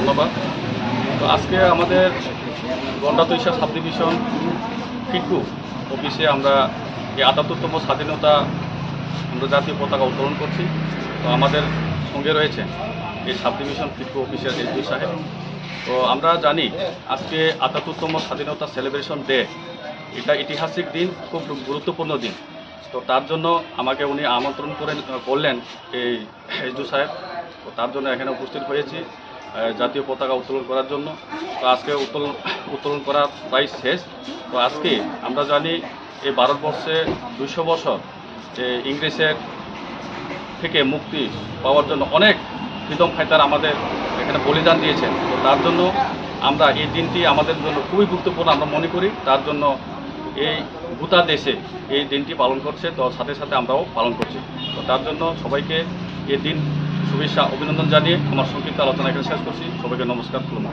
ধন্যবাদ। তো আজকে আমাদের গন্ডা তৈশা সাব ডিভিশন ফিটকু অফিসে আমরা এই আটাত্তরতম স্বাধীনতা আমরা জাতীয় পতাকা উত্তোলন করছি। তো আমাদের সঙ্গে রয়েছে এই সাব ডিভিশন ফিটকু অফিসের এসপি সাহেব। তো আমরা জানি আজকে আটাত্তরতম স্বাধীনতা সেলিব্রেশন ডে। এটা ঐতিহাসিক দিন, খুব গুরুত্বপূর্ণ দিন। তো তার জন্য আমাকে উনি আমন্ত্রণ করে করলেন এই এসডু সাহেব। তো তার জন্য এখানে উপস্থিত হয়েছি। জাতীয় পতাকা উত্তোলন করার জন্য। তো আজকে উত্তোলন উত্তোলন করা প্রায় শেষ। তো আজকে আমরা জানি এই ভারতবর্ষে দুশো বছর ইংরেজের থেকে মুক্তি পাওয়ার জন্য অনেক ফ্রিডম ফাইটার আমাদের এখানে বলিদান দিয়েছেন। তো তার জন্য আমরা এই দিনটি আমাদের জন্য খুবই গুরুত্বপূর্ণ আমরা মনে করি। তার জন্য এই গোটা দেশে এই দিনটি পালন করছে। তো সাথে সাথে আমরাও পালন করছি। তো তার জন্য সবাইকে এই দিন শুভেচ্ছা অভিনন্দন জানিয়ে আমার সংক্ষিপ্ত আলোচনা এখানে শেষ করছি। সবাইকে নমস্কার খুলুম